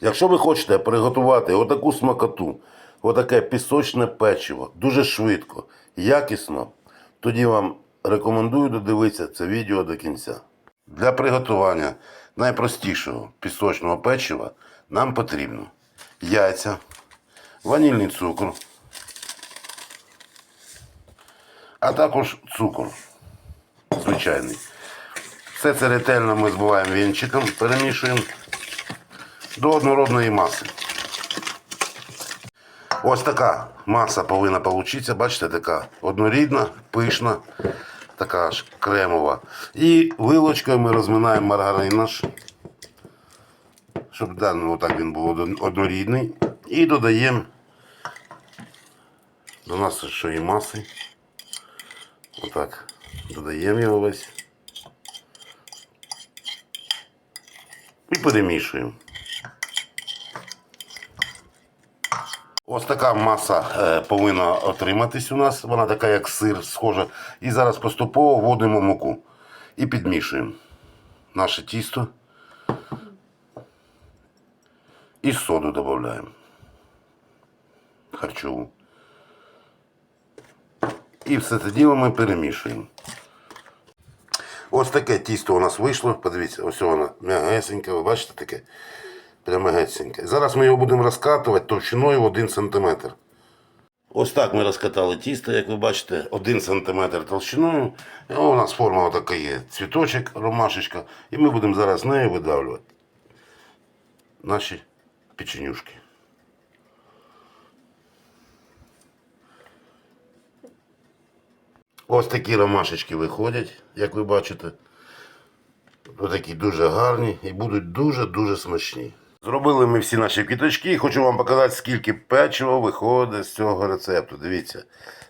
Якщо ви хочете приготувати отаку смакоту, отаке пісочне печиво, дуже швидко, якісно, тоді вам рекомендую додивитися це відео до кінця. Для приготування найпростішого пісочного печива нам потрібно яйця, ванільний цукор, а також цукор звичайний. Все це ретельно ми збиваємо вінчиком, перемішуємо до однородної маси. Ось така маса повинна получитися, бачите, така однорідна, пишна, така ж кремова. І вилочкою ми розминаємо маргарин наш, щоб да, ну, отак він був однорідний. І додаємо до нас що і маси. Отак. Додаємо його весь. І перемішуємо. Ось така маса е, повинна отриматись у нас. Вона така, як сир, схожа. І зараз поступово вводимо муку і підмішуємо наше тісто. І соду додаємо. Харчову. І все це діло ми перемішуємо. Ось таке тісто у нас вийшло. Подивіться, ось воно м'ягесеньке, ви бачите таке? Прямо гетсеньке. Зараз ми його будемо розкатувати товщиною в 1 см. Ось так ми розкатали тісто, як ви бачите, 1 см толщиною. І у нас форма така є. Цвіточок, ромашечка. І ми будемо зараз нею видавлювати наші печенюшки. Ось такі ромашечки виходять, як ви бачите. Ось такі дуже гарні і будуть дуже-дуже смачні. Зробили ми всі наші квіточки хочу вам показати, скільки печива виходить з цього рецепту. Дивіться,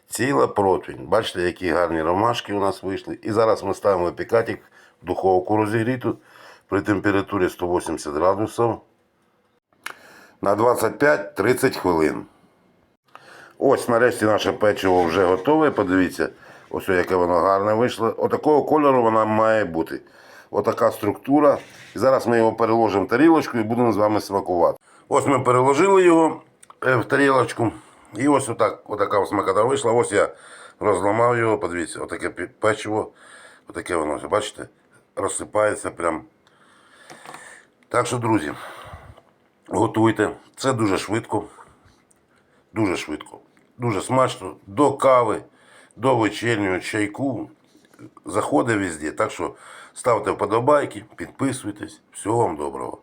ціла противень. Бачите, які гарні ромашки у нас вийшли. І зараз ми ставимо випікати в духовку розігріту при температурі 180 градусів на 25-30 хвилин. Ось нарешті наше печиво вже готове. Подивіться, ось яке воно гарне вийшло. Отакого кольору вона має бути. Отака структура. І зараз ми його переложимо в тарілочку і будемо з вами смакувати. Ось ми переложили його е, в тарілочку. І ось отак, отака смакота вийшла. Ось я розламав його. Подивіться, отаке печиво. Отаке воно, бачите, розсипається прям. Так що, друзі, готуйте. Це дуже швидко. Дуже швидко, дуже смачно. До кави, до вечірнього чайку. Заходить везде. Так що ставте вподобайки, підписуйтесь. Всього вам доброго.